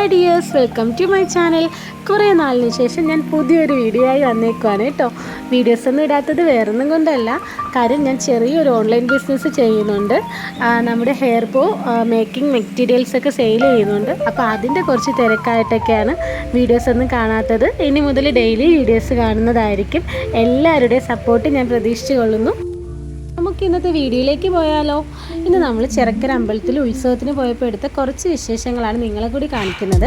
Hi dears welcome to my channel കുറേ നാളിന് ശേഷം ഞാൻ പുതിയൊരു വീഡിയോ ആയി വന്നേക്കുവാണ് കേട്ടോ. വീഡിയോസ് ഒന്നും ഇടാത്തത് വേറൊന്നും കൊണ്ടല്ല. കാര്യം ഞാൻ ചെറിയൊരു ഓൺലൈൻ ബിസിനസ് ചെയ്യുന്നുണ്ട്. നമ്മുടെ ഹെയർ പോ മേക്കിംഗ് മെറ്റീരിയൽസ് ഒക്കെ സെയിൽ ചെയ്യുന്നുണ്ട്. അപ്പോൾ അതിന്റെ കുറച്ച് തിരക്കായിട്ടൊക്കെയാണ് വീഡിയോസ് ഒന്നും കാണാത്തത്. ഇനി മുതൽ ഡെയിലി വീഡിയോസ് കാണുന്നതായിരിക്കും. എല്ലാവരുടെയും സപ്പോർട്ട് ഞാൻ പ്രതീക്ഷിച്ചു കൊള്ളുന്നു നമുക്ക് ഇന്നത്തെ വീഡിയോയിലേക്ക് പോയാലോ? ഇന്ന് നമ്മൾ ചിറക്കര അമ്പലത്തിൽ ഉത്സവത്തിന് പോയപ്പോൾ എടുത്ത കുറച്ച് വിശേഷങ്ങളാണ് നിങ്ങളെ കൂടി കാണിക്കുന്നത്.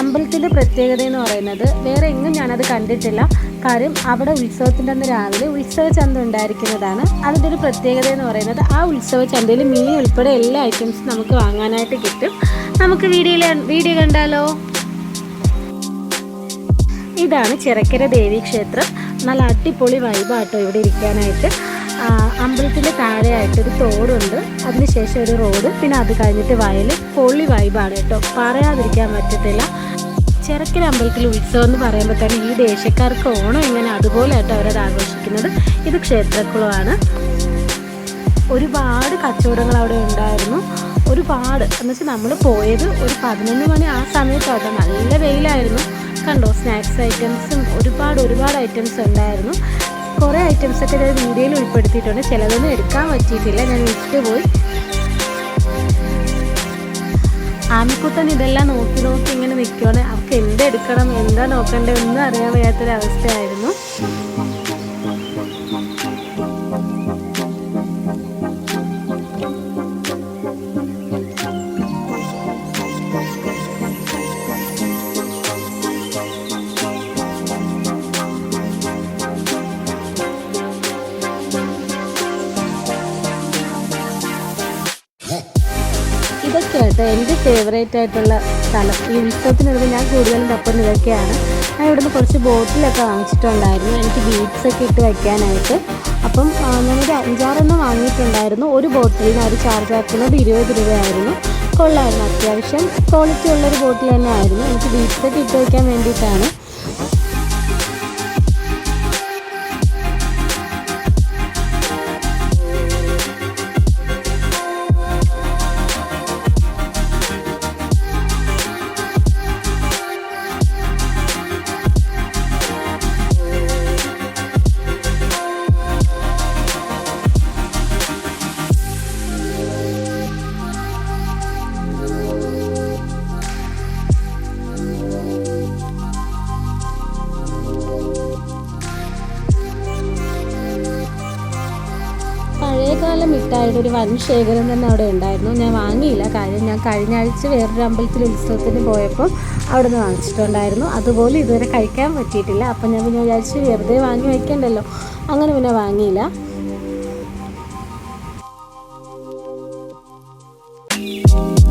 അമ്പലത്തിന്റെ പ്രത്യേകത എന്ന് പറയുന്നത് വേറെ എങ്ങും ഞാനത് കണ്ടിട്ടില്ല. കാര്യം അവിടെ ഉത്സവത്തിന്റെ അന്ന് രാവിലെ ഉത്സവ ചന്ത ഉണ്ടായിരിക്കുന്നതാണ്. അതിന്റെ ഒരു പ്രത്യേകത എന്ന് പറയുന്നത് ആ ഉത്സവ ചന്തയിൽ മീൻ ഉൾപ്പെടെ എല്ലാ ഐറ്റംസും നമുക്ക് വാങ്ങാനായിട്ട് കിട്ടും. നമുക്ക് വീഡിയോയിൽ വീഡിയോ കണ്ടാലോ? ഇതാണ് ചിറക്കര ദേവി ക്ഷേത്രം നല്ല അടിപൊളി വൈബാട്ടോ ഇവിടെ ഇരിക്കാനായിട്ട്. അമ്പലത്തിന്റെ താഴെയായിട്ടൊരു തോടുണ്ട്. അതിനുശേഷം ഒരു റോഡ് പിന്നെ അത് കഴിഞ്ഞിട്ട് വയൽ. പൊള്ളി വൈബാണ് കേട്ടോ. പറയാതിരിക്കാൻ പറ്റത്തില്ല. ചെറുക്കൽ അമ്പലത്തിൽ ഉത്സവം എന്ന് പറയുമ്പോൾ തന്നെ ഈ ദേശക്കാർക്ക് ഓണം എങ്ങനെ അതുപോലെയായിട്ട് അവരത് ആഘോഷിക്കുന്നത് ഇത് ക്ഷേത്രക്കുളമാണ്. ഒരുപാട് കച്ചവടങ്ങൾ അവിടെ ഉണ്ടായിരുന്നു. ഒരുപാട്. എന്ന് വെച്ചാൽ നമ്മൾ പോയത് ഒരു പതിനൊന്ന് മണി ആ സമയത്താണ് നല്ല വെയിലായിരുന്നു. കണ്ടോ? സ്നാക്സ് ഐറ്റംസും ഒരുപാട് ഒരുപാട് ഐറ്റംസ് ഉണ്ടായിരുന്നു. കുറേ ഐറ്റംസ് ഒക്കെ ഞാൻ വീഡിയോയിൽ ഉൾപ്പെടുത്തിയിട്ടുണ്ട്. ചിലതൊന്നും എടുക്കാൻ പറ്റിയിട്ടില്ല. ഞാൻ വിട്ടുപോയി ആമിക്കുട്ടൻ ഇതെല്ലാം നോക്കി നോക്കി ഇങ്ങനെ നിൽക്കുവാണ് അവർക്ക് എന്തെടുക്കണം എന്താ നോക്കേണ്ടത് ഒന്നും അറിയാൻ വയ്യാത്തൊരവസ്ഥയായിരുന്നു. ആയിട്ട് എന്റെ ഫേവറേറ്റ് ആയിട്ടുള്ള സ്ഥലം ഈ ഉത്സവത്തിനുള്ളത് ഞാൻ കൂടുതലും തപ്പുന്ന ഇതൊക്കെയാണ്. ഞാൻ ഇവിടുന്ന് കുറച്ച് ബോട്ടിലൊക്കെ വാങ്ങിച്ചിട്ടുണ്ടായിരുന്നു. എനിക്ക് ബീഡ്സൊക്കെ ഇട്ട് വയ്ക്കാനായിട്ട് അപ്പം ഞാനൊരു അഞ്ചാറെണ്ണം വാങ്ങിയിട്ടുണ്ടായിരുന്നു. ഒരു ബോട്ടിലിന് അവർ ചാർജ് ആക്കുന്നത് ഇരുപത് രൂപയായിരുന്നു. കൊള്ളായിരുന്നു അത്യാവശ്യം ക്വാളിറ്റി ഉള്ളൊരു ബോട്ടിൽ തന്നെ ആയിരുന്നു എനിക്ക് ബീഡ്സൊക്കെ ഇട്ട് വയ്ക്കാൻ വേണ്ടിയിട്ടാണ്. പഴയകാല മിഠായിയുടെ ഒരു വൻ ശേഖരം തന്നെ അവിടെ ഉണ്ടായിരുന്നു. ഞാൻ വാങ്ങിയില്ല. കാര്യം ഞാൻ കഴിഞ്ഞ ആഴ്ച വേറൊരു അമ്പലത്തിൽ ഉത്സവത്തിന് പോയപ്പോൾ അവിടെ നിന്ന് വാങ്ങിച്ചിട്ടുണ്ടായിരുന്നു. അതുപോലെ ഇതുവരെ കഴിക്കാൻ പറ്റിയിട്ടില്ല. അപ്പം ഞാൻ പിന്നെ വിചാരിച്ച് വെറുതെ വാങ്ങി വയ്ക്കണ്ടല്ലോ അങ്ങനെ പിന്നെ വാങ്ങിയില്ല. നല്ല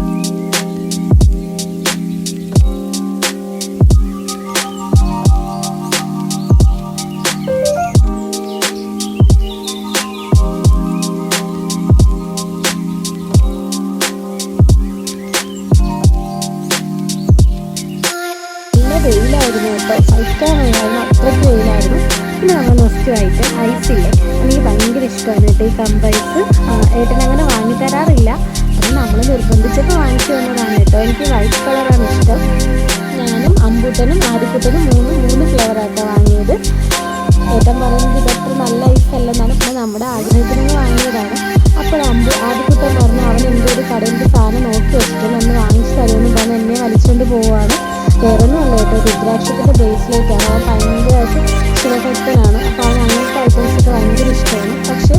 വെയിലായിരുന്നു കേട്ടോ. സ്റ്റാർ വയ്യായിരുന്നു അത്രയ്ക്ക് വെയിലായിരുന്നു. പിന്നെ നമ്മൾ ഐസ് ഐസില്ലേ എനിക്ക് ഭയങ്കര ഇഷ്ടമാണ് കേട്ടോ ഈ കമ്പൈസ് ഏട്ടൻ അങ്ങനെ വാങ്ങി തരാറില്ല. അത് നമ്മൾ നിർബന്ധിച്ചപ്പോൾ വാങ്ങിച്ചു തന്നതാണ് കേട്ടോ. എനിക്ക് വൈറ്റ് കളറാണ് ഇഷ്ടം. ഞാനും അമ്പൂട്ടനും ആദിക്കുട്ടനും മൂന്ന് മൂന്ന് ഫ്ലേവറായിട്ടാണ് വാങ്ങിയത്. ഏട്ടൻ പറയുന്നത് ഇതത്ര നല്ല ഐസ് അല്ലെന്നാണ്. പിന്നെ നമ്മുടെ ആഗ്രഹത്തിന് വാങ്ങിയതാണ്. അപ്പോൾ അമ്പു ആദ്യക്കുട്ടൻ പറഞ്ഞു അവൻ എന്റെ ഒരു കടയിൽ സാധനം നോക്കി വെച്ചിട്ട് നമ്മൾ വാങ്ങിച്ചു തരുമെന്ന് പറഞ്ഞ് എന്നെ വലിച്ചുകൊണ്ട് പോവുകയാണ്. വേറൊന്നുമല്ല ബ്രേസ്ലെറ്റാണ് അവൻ ഭയങ്കരമായിട്ട് ശിവഭക്തനാണ് അപ്പോൾ അവൻ അങ്ങനത്തെ ഐറ്റംസൊക്കെ ഭയങ്കര ഇഷ്ടമാണ്. പക്ഷേ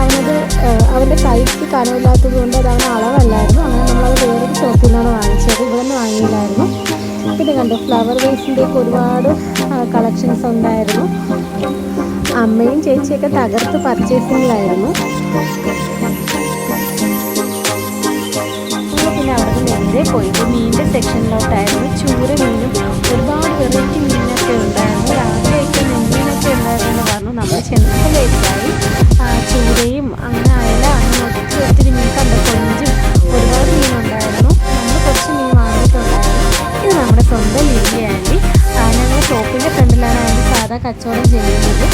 അവനത് അവന്റെ സൈസ് കനമില്ലാത്തത് കൊണ്ട് അത് അവൻ അളവല്ലായിരുന്നു. അങ്ങനെ നമ്മളത് വേറൊരു ഷോപ്പിൽ നിന്നാണ് വാങ്ങിച്ചത്. ഇവിടെ വാങ്ങിയില്ലായിരുന്നു. പിന്നെ കണ്ടു ഫ്ലവർ വേസിന്റെയൊക്കെ ഒരുപാട് കളക്ഷൻസ് ഉണ്ടായിരുന്നു. അമ്മയും ചേച്ചിയൊക്കെ തകർത്ത് പർച്ചേസിങ്ങിലായിരുന്നു നേരെ പോയിട്ട് മീനിന്റെ സെക്ഷനിലോട്ടായിരുന്നു ചൂര മീനും ഒരുപാട് വെറൈറ്റി മീനൊക്കെ ഉണ്ടായിരുന്നു. രാവിലെയൊക്കെ നെമ്മീനൊക്കെ ഉണ്ടായിരുന്നു പറഞ്ഞു. നമ്മൾ ചെന്നപ്പോൾ ആ, ചൂരയും അങ്ങനെ അയല അങ്ങനെ ഒത്തിരി ഒത്തിരി മീൻ കണ്ട. കൊഞ്ചും ഒരുപാട് മീനുണ്ടായിരുന്നു. നമ്മൾ കുറച്ച് മീൻ വാങ്ങിയിട്ടുണ്ടായിരുന്നു. ഇത് നമ്മുടെ സ്വന്തം ലില്ലി ഞങ്ങൾ ഷോപ്പിന്റെ ഫ്രണ്ടിലാണ് ആന്റി സാധാ കച്ചവടം ചെയ്യുന്നത്.